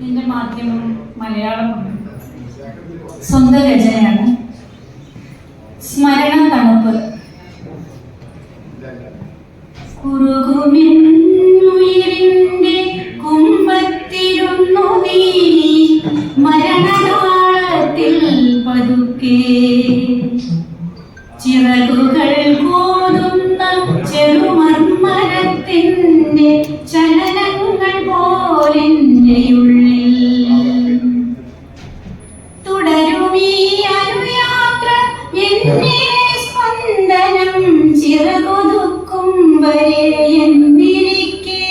ഇതിന്റെ മാധ്യമം മലയാളമാണ് സ്വന്തം രചനയാണ്. സ്മരണ തണുപ്പ്. കുറുകുമിന്നുയിരിന്റെ കുമ്പത്തിരുന്നു നീ. മരണനാളത്തിൽ പതുക്കെ ചിറകുകൾ വരെ എന്തിരിക്കേ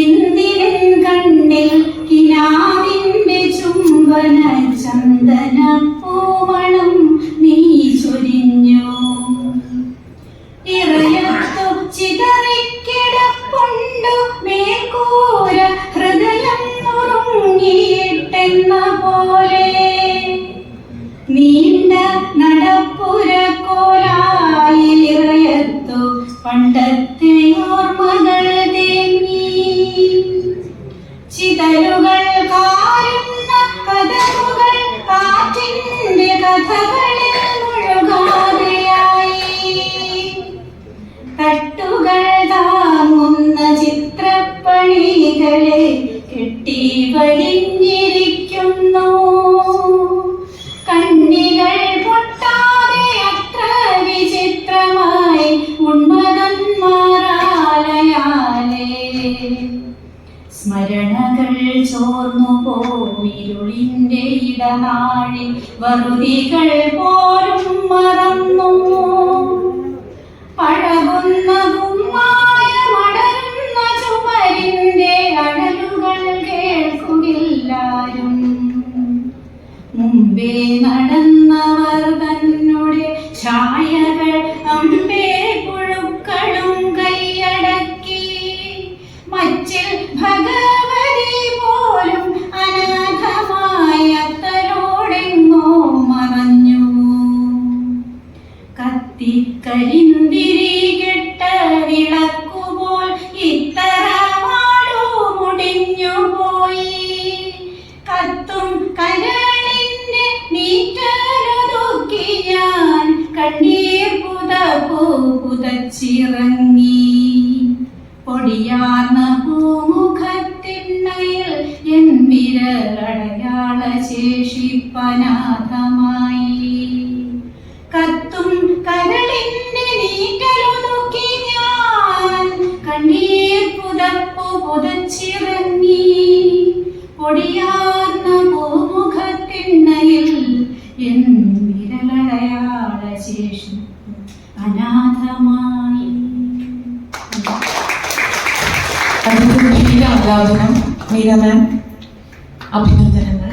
എന്തിരൻ കണ്ണിൽ കിനാവിന്റെ ചുംബന ചന്ദന പൂവണം നീ ചൊരിഞ്ഞു. ഇറയത്തു ചിതറിക്കിടപ്പുണ്ടു മേൽക്കൂര ഹൃദയം നുറുങ്ങിയിട്ടെന്ന പോലെ സ്മരണകൾ ചോർന്നു പോയിരുളിന്റെ ഇടനാഴി. വറുതികൾ പോലും മറന്നു പഴകുന്ന കുമ്മായ മടരുന്ന ചുമരിന്റെ അടലുകൾ കേൾക്കുകില്ലാരും മുമ്പേ നടന്നവർ കത്തിക്കരിന്തിരി കെട്ട വിളക്കുപോൽ പോയി കത്തും കരളിന്റെ നീറ്റലൊതുക്കി ഞാൻ കണ്ണീർ പുതപ്പു പുതച്ചിറങ്ങി. പൊടിയാർന്ന പൂമുഖത്തിണ്ണയിൽ എൻ വിരലടയാള ശേഷിപ്പനാഥമായി പുതച്ചിറങ്ങി പൊടിയാർന്ന പൂമുഖത്തിണ്ണയിൽ എൻ വിരലടയാള ശേഷി അനാഥമായി. അഭിനന്ദനം അഭിനന്ദനങ്ങൾ.